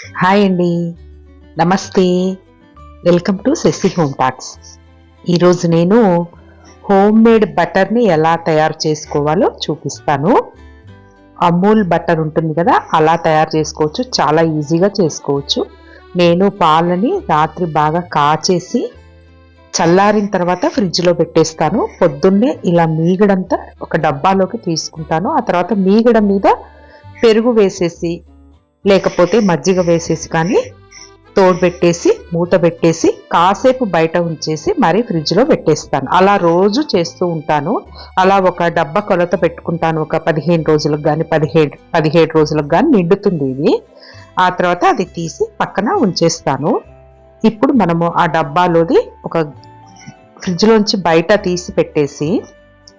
Hi అండి. నమస్తే. Welcome to Shashi home talks. ఈరోజు నేను హోమ్ మేడ్ బటర్ని ఎలా తయారు చేసుకోవాలో చూపిస్తాను. అమూల్ బటర్ ఉంటుంది కదా అలా తయారు చేసుకోవచ్చు. చాలా ఈజీగా చేసుకోవచ్చు. నేను పాలని రాత్రి బాగా కాచేసి చల్లారిన తర్వాత ఫ్రిడ్జ్లో పెట్టేస్తాను. పొద్దున్నే ఇలా మీగడంతా ఒక డబ్బాలోకి తీసుకుంటాను. ఆ తర్వాత మీగడ మీద పెరుగు వేసేసి లేకపోతే మజ్జిగ వేసేసి కానీ తోడు పెట్టేసి మూత పెట్టేసి కాసేపు బయట ఉంచేసి మరీ ఫ్రిడ్జ్లో పెట్టేస్తాను. అలా రోజు చేస్తూ ఉంటాను. అలా ఒక డబ్బా కొలత పెట్టుకుంటాను. ఒక పదిహేను రోజులకు కానీ పదిహేడు పదిహేడు రోజులకు కానీ నిండుతుంది ఇది. ఆ తర్వాత అది తీసి పక్కన ఉంచేస్తాను. ఇప్పుడు మనము ఆ డబ్బాలోది ఒక ఫ్రిడ్జ్లోంచి బయట తీసి పెట్టేసి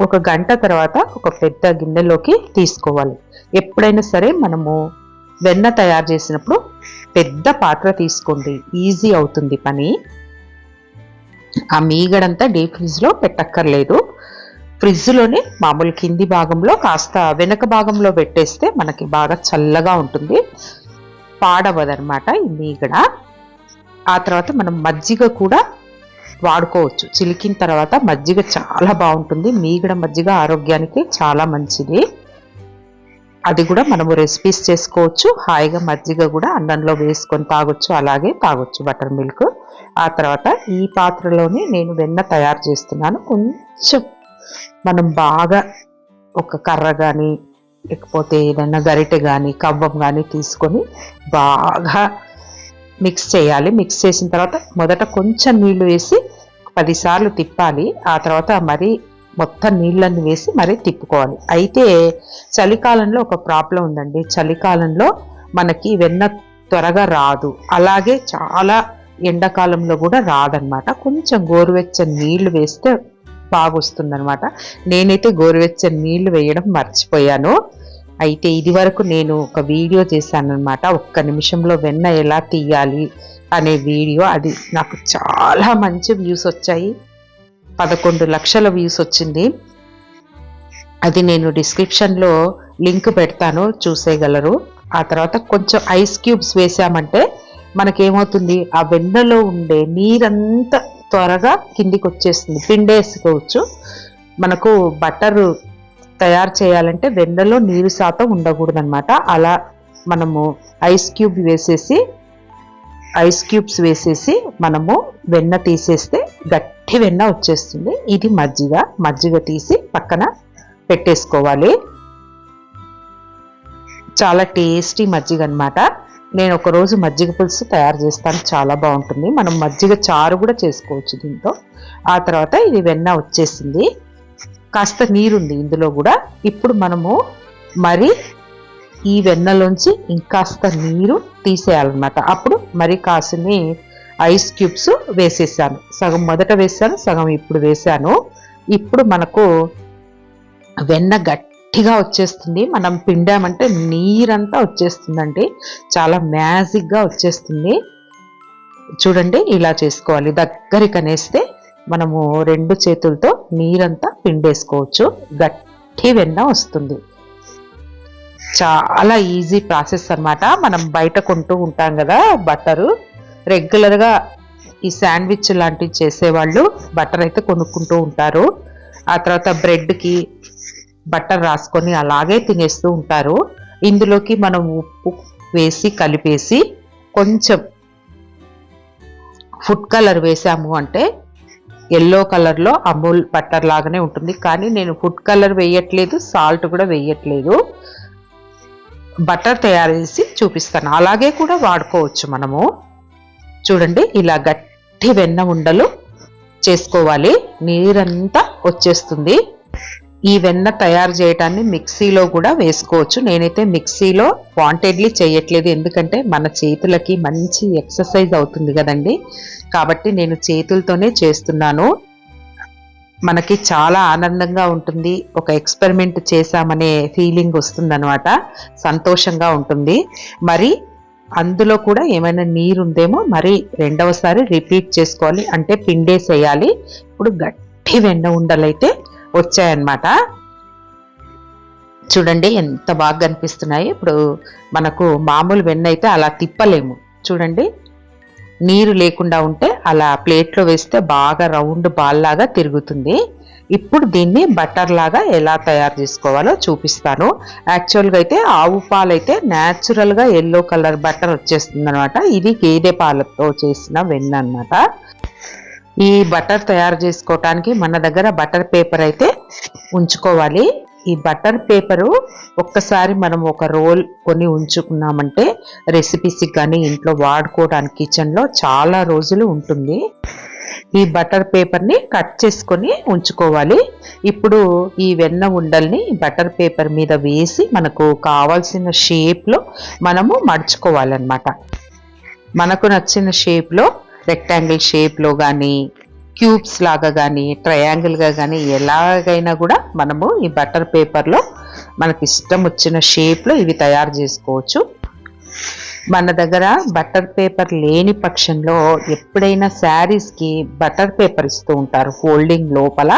ఒక గంట తర్వాత ఒక పెద్ద గిన్నెలోకి తీసుకోవాలి. ఎప్పుడైనా సరే మనము వెన్న తయారు చేసినప్పుడు పెద్ద పాత్ర తీసుకోండి. ఈజీ అవుతుంది పని. ఆ మీగడంతా డీప్ ఫ్రిడ్జ్లో పెట్టక్కర్లేదు. ఫ్రిడ్జ్లోనే మామూలు కింది భాగంలో కాస్త వెనక భాగంలో పెట్టేస్తే మనకి బాగా చల్లగా ఉంటుంది. పాడవదనమాట ఈ మీగడ. ఆ తర్వాత మనం మజ్జిగ కూడా వాడుకోవచ్చు. చిలికిన తర్వాత మజ్జిగ చాలా బాగుంటుంది. మీగడ మజ్జిగ ఆరోగ్యానికి చాలా మంచిది. అది కూడా మనము రెసిపీస్ చేసుకోవచ్చు. హాయిగా మజ్జిగ కూడా అన్నంలో వేసుకొని తాగొచ్చు. అలాగే తాగొచ్చు బటర్ మిల్క్ ఆ తర్వాత ఈ పాత్రలోనే నేను వెన్న తయారు చేస్తున్నాను. కొంచెం మనం బాగా ఒక కర్ర కానీ లేకపోతే ఏదైనా గరిటె కానీ కవ్వం కానీ తీసుకొని బాగా మిక్స్ చేయాలి. మిక్స్ చేసిన తర్వాత మొదట కొంచెం నీళ్ళు వేసి పదిసార్లు తిప్పాలి. ఆ తర్వాత మరి మొత్తం నీళ్ళన్ని వేసి మరీ తిప్పుకోవాలి. అయితే చలికాలంలో ఒక ప్రాబ్లం ఉందండి. చలికాలంలో మనకి వెన్న త్వరగా రాదు. అలాగే చాలా ఎండాకాలంలో కూడా రాదనమాట కొంచెం గోరువెచ్చని నీళ్ళు వేస్తే బాగొస్తుందనమాట నేనైతే గోరువెచ్చని నీళ్ళు వేయడం మర్చిపోయాను. అయితే ఇది వరకు నేను ఒక వీడియో చేశాను అనమాట ఒక్క నిమిషంలో వెన్న ఎలా తీయాలి అనే వీడియో. అది నాకు చాలా మంచి వ్యూస్ వచ్చాయి. పదకొండు లక్షల వ్యూస్ వచ్చింది. అది నేను డిస్క్రిప్షన్లో లింక్ పెడతాను చూసేయగలరు. ఆ తర్వాత కొంచెం ఐస్ క్యూబ్స్ వేసామంటే మనకేమవుతుంది? ఆ వెన్నలో ఉండే నీరంతా త్వరగా కిందికి వచ్చేస్తుంది. పిండేసుకోవచ్చు మనకు బటర్ తయారు చేయాలంటే వెన్నలో నీరు శాతం ఉండకూడదనమాట అలా మనము ఐస్ క్యూబ్ వేసేసి ఐస్ క్యూబ్స్ వేసేసి మనము వెన్న తీసేస్తే గట్టి వెన్న వచ్చేస్తుంది. ఇది మజ్జిగ. మజ్జిగ తీసి పక్కన పెట్టేసుకోవాలి. చాలా టేస్టీ మజ్జిగ అనమాట నేను ఒక రోజు మజ్జిగ పులుసు తయారు చేస్తాను. చాలా బాగుంటుంది. మనం మజ్జిగ చారు కూడా చేసుకోవచ్చు దీంతో. ఆ తర్వాత ఇది వెన్న వచ్చేసింది. కాస్త నీరుంది ఇందులో కూడా. ఇప్పుడు మనము మరి ఈ వెన్నలోంచి ఇంకాస్త నీరు తీసేయాలన్నమాట. అప్పుడు మరి కాసిని ఐస్ క్యూబ్స్ వేసేసాను. సగం మొదట వేసాను సగం ఇప్పుడు వేసాను. ఇప్పుడు మనకు వెన్న గట్టిగా వచ్చేస్తుంది. మనం పిండామంటే నీరంతా వచ్చేస్తుందండి. చాలా మ్యాజిక్గా వచ్చేస్తుంది. చూడండి ఇలా చేసుకోవాలి. దగ్గరికి అనేస్తే మనము రెండు చేతులతో నీరంతా పిండేసుకోవచ్చు. గట్టి వెన్న వస్తుంది. చాలా ఈజీ ప్రాసెస్ అన్నమాట. మనం బయట కొంటూ ఉంటాం కదా బట్టరు. రెగ్యులర్గా ఈ శాండ్విచ్ లాంటివి చేసేవాళ్ళు బటర్ అయితే కొనుక్కుంటూ ఉంటారు. ఆ తర్వాత బ్రెడ్కి బటర్ రాసుకొని అలాగే తినేస్తూ ఉంటారు. ఇందులోకి మనం ఉప్పు వేసి కలిపేసి కొంచెం ఫుడ్ కలర్ వేసాము అంటే ఎల్లో కలర్లో అమూల్ బట్టర్ లాగానే ఉంటుంది. కానీ నేను ఫుడ్ కలర్ వేయట్లేదు సాల్ట్ కూడా వేయట్లేదు. బటర్ తయారు చేసి చూపిస్తాను. అలాగే కూడా వాడుకోవచ్చు మనము. చూడండి ఇలా గట్టి వెన్న ఉండలు చేసుకోవాలి. నీరంతా వచ్చేస్తుంది. ఈ వెన్న తయారు చేయటాన్ని మిక్సీలో కూడా వేసుకోవచ్చు. నేనైతే మిక్సీలో వాంటెడ్లీ చేయట్లేదు. ఎందుకంటే మన చేతులకి మంచి ఎక్సర్సైజ్ అవుతుంది కదండి. కాబట్టి నేను చేతులతోనే చేస్తున్నాను. మనకి చాలా ఆనందంగా ఉంటుంది. ఒక ఎక్స్పెరిమెంట్ చేశామనే ఫీలింగ్ వస్తుందన్నమాట. సంతోషంగా ఉంటుంది. మరి అందులో కూడా ఏమైనా నీరు ఉందేమో మరి రెండవసారి రిపీట్ చేసుకోవాలి. అంటే పిండేసేయాలి. ఇప్పుడు గట్టి వెన్న ఉండలైతే వచ్చాయన్నమాట. చూడండి ఎంత బాగా కనిపిస్తున్నాయి ఇప్పుడు మనకు మామూలు వెన్న అయితే అలా తిప్పలేము. చూడండి. నీరు లేకుండా ఉంటే అలా ప్లేట్లో వేస్తే బాగా రౌండ్ బాల్ లాగా తిరుగుతుంది. ఇప్పుడు దీన్ని బటర్ లాగా ఎలా తయారు చేసుకోవాలో చూపిస్తాను. యాక్చువల్గా అయితే ఆవు పాలు అయితే న్యాచురల్గా ఎల్లో కలర్ బటర్ వచ్చేస్తుంది అనమాట ఇది గేదె పాలతో చేసిన వెన్న అనమాట ఈ బటర్ తయారు చేసుకోవటానికి మన దగ్గర బటర్ పేపర్ అయితే ఉంచుకోవాలి. ఈ బటర్ పేపరు ఒక్కసారి మనం ఒక రోల్ కొని ఉంచుకున్నామంటే రెసిపీస్కి కానీ ఇంట్లో వాడుకోవడానికి కిచెన్లో చాలా రోజులు ఉంటుంది. ఈ బటర్ పేపర్ని కట్ చేసుకొని ఉంచుకోవాలి. ఇప్పుడు ఈ వెన్న ఉండల్ని బటర్ పేపర్ మీద వేసి మనకు కావాల్సిన షేప్లో మనము మడుచుకోవాలన్నమాట. మనకు నచ్చిన షేప్లో రెక్టాంగిల్ షేప్లో కానీ క్యూబ్స్ లాగా కానీ ట్రయాంగిల్గా కానీ ఎలాగైనా కూడా మనము ఈ బటర్ పేపర్లో మనకి ఇష్టం వచ్చిన షేప్లో ఇవి తయారు చేసుకోవచ్చు. మన దగ్గర బటర్ పేపర్ లేని పక్షంలో ఎప్పుడైనా శారీస్కి బటర్ పేపర్ ఇస్తూ ఉంటారు. ఫోల్డింగ్ లోపల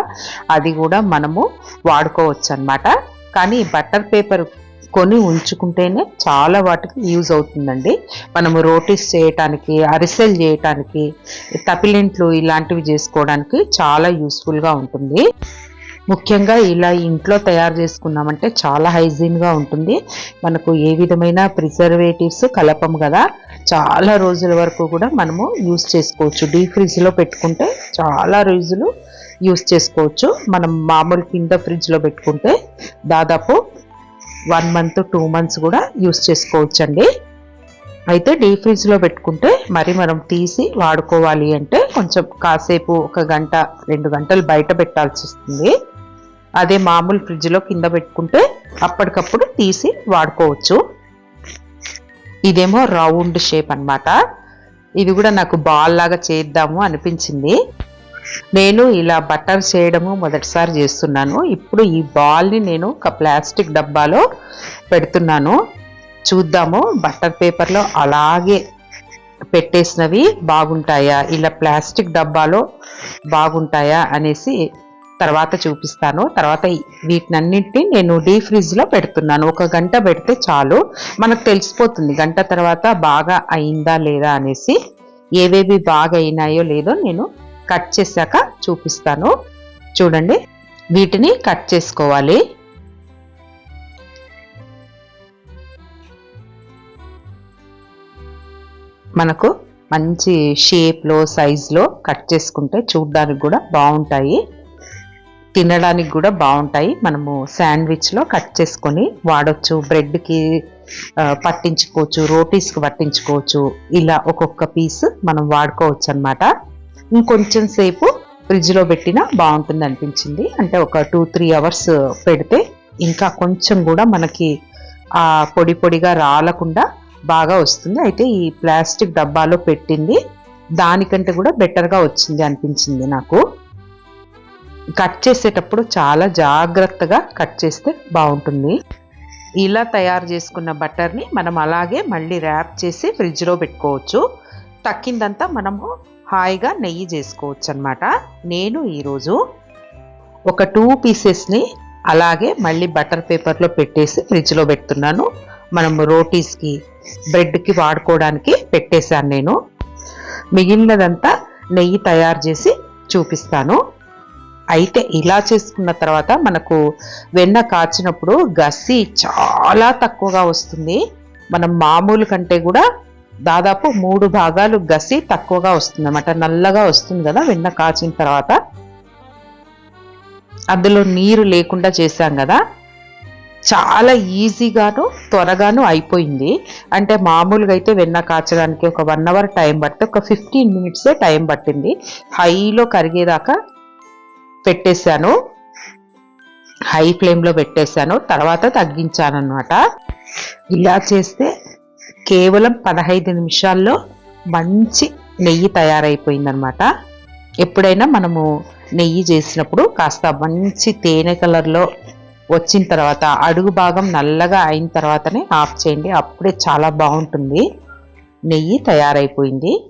అది కూడా మనము వాడుకోవచ్చు అనమాట కానీ బటర్ పేపర్ కొని ఉంచుకుంటేనే చాలా వాటికి యూజ్ అవుతుందండి. మనము రోటీస్ చేయటానికి అరిసెలు చేయటానికి తపిలింట్లు ఇలాంటివి చేసుకోవడానికి చాలా యూస్ఫుల్గా ఉంటుంది. ముఖ్యంగా ఇలా ఇంట్లో తయారు చేసుకున్నామంటే చాలా హైజీన్గా ఉంటుంది. మనకు ఏ విధమైన ప్రిజర్వేటివ్స్ కలపం కదా చాలా రోజుల వరకు కూడా మనము యూస్ చేసుకోవచ్చు. డీప్ ఫ్రిడ్జ్లో పెట్టుకుంటే చాలా రోజులు యూస్ చేసుకోవచ్చు. మనం మామూలు కింద ఫ్రిడ్జ్లో పెట్టుకుంటే దాదాపు వన్ మంత్ టూ మంత్స్ కూడా యూస్ చేసుకోవచ్చండి. అయితే డీప్ ఫ్రిడ్జ్లో పెట్టుకుంటే మరి మనం తీసి వాడుకోవాలి అంటే కొంచెం కాసేపు ఒక గంట రెండు గంటలు బయట పెట్టాల్సి వస్తుంది. అదే మామూలు ఫ్రిడ్జ్లో కింద పెట్టుకుంటే అప్పటికప్పుడు తీసి వాడుకోవచ్చు. ఇదేమో రౌండ్ షేప్ అన్నమాట. ఇది కూడా నాకు బాల్ లాగా చేద్దాము అనిపించింది. నేను ఇలా బటర్ చేయడము మొదటిసారి చేస్తున్నాను. ఇప్పుడు ఈ బాల్ని నేను ఒక ప్లాస్టిక్ డబ్బాలో పెడుతున్నాను. చూద్దాము బటర్ పేపర్లో అలాగే పెట్టేసినవి బాగుంటాయా? ఇలా ప్లాస్టిక్ డబ్బాలో బాగుంటాయా అనేసి తర్వాత చూపిస్తాను. తర్వాత వీటినన్నింటినీ నేను డీ ఫ్రిడ్జ్లో పెడుతున్నాను. ఒక గంట పెడితే చాలు. మనకు తెలిసిపోతుంది గంట తర్వాత బాగా అయిందా లేదా అనేసి ఏవేవి బాగా అయినాయో లేదో నేను కట్ చేశాక చూపిస్తాను. చూడండి వీటిని కట్ చేసుకోవాలి. మనకు మంచి షేప్లో సైజులో కట్ చేసుకుంటే చూడడానికి కూడా బాగుంటాయి. తినడానికి కూడా బాగుంటాయి. మనము శాండ్విచ్లో కట్ చేసుకొని వాడచ్చు. బ్రెడ్కి పట్టించుకోవచ్చు రోటీస్కి పట్టించుకోవచ్చు. ఇలా ఒక్కొక్క పీస్ మనం వాడుకోవచ్చు అనమాట ఇంకొంచెం సేపు ఫ్రిడ్జ్లో పెట్టినా బాగుంటుంది అనిపించింది. అంటే ఒక టూ త్రీ అవర్స్ పెడితే ఇంకా కొంచెం కూడా మనకి ఆ పొడి పొడిగా రాలకుండా బాగా వస్తుంది. అయితే ఈ ప్లాస్టిక్ డబ్బాలో పెట్టింది. దానికంటే కూడా బెటర్గా వచ్చింది అనిపించింది నాకు. కట్ చేసేటప్పుడు చాలా జాగ్రత్తగా కట్ చేస్తే బాగుంటుంది. ఇలా తయారు చేసుకున్న బటర్ని మనం అలాగే మళ్ళీ ర్యాప్ చేసి ఫ్రిడ్జ్లో పెట్టుకోవచ్చు. తక్కిందంతా మనము హాయిగా నెయ్యి చేసుకోవచ్చు అనమాట నేను ఈరోజు ఒక టూ పీసెస్ని అలాగే మళ్ళీ బటర్ పేపర్లో పెట్టేసి ఫ్రిడ్జ్లో పెడుతున్నాను. మనం రోటీస్కి బ్రెడ్కి వాడుకోవడానికి పెట్టేశాను నేను. మిగిలినదంతా నెయ్యి తయారు చేసి చూపిస్తాను. అయితే ఇలా చేసుకున్న తర్వాత మనకు వెన్న కాచినప్పుడు గసి చాలా తక్కువగా వస్తుంది. మనం మామూలు కంటే కూడా దాదాపు మూడు భాగాలు గసి తక్కువగా వస్తుంది అన్నమాట నల్లగా వస్తుంది కదా వెన్న కాచిన తర్వాత. అందులో నీరు లేకుండా చేశాం కదా. చాలా ఈజీగాను త్వరగాను అయిపోయింది. అంటే మామూలుగా అయితే వెన్న కాచడానికి ఒక వన్ అవర్ టైం పడితే ఒక ఫిఫ్టీన్ మినిట్సే టైం పట్టింది. హైలో కరిగేదాకా పెట్టేశాను. హై ఫ్లేమ్లో పెట్టేశాను. తర్వాత తగ్గించాను అనమాట ఇలా చేస్తే కేవలం పదహైదు నిమిషాల్లో మంచి నెయ్యి తయారైపోయిందనమాట. ఎప్పుడైనా మనము నెయ్యి చేసినప్పుడు కాస్త మంచి తేనె కలర్లో వచ్చిన తర్వాత అడుగు భాగం నల్లగా అయిన తర్వాతనే ఆఫ్ చేయండి. అప్పుడే చాలా బాగుంటుంది. నెయ్యి తయారైపోయింది.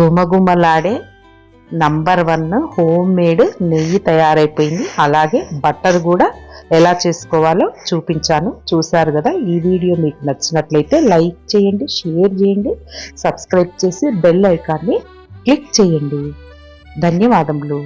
గుమగుమలాడే నంబర్ వన్ హోమ్ మేడ్ నెయ్యి తయారైపోయింది. అలాగే బట్టర్ కూడా ఎలా చేసుకోవాలో చూపించాను. చూసారు కదా ఈ వీడియో మీకు నచ్చినట్లయితే లైక్ చేయండి షేర్ చేయండి సబ్స్క్రైబ్ చేసి బెల్ ఐకాన్ని క్లిక్ చేయండి. ధన్యవాదములు.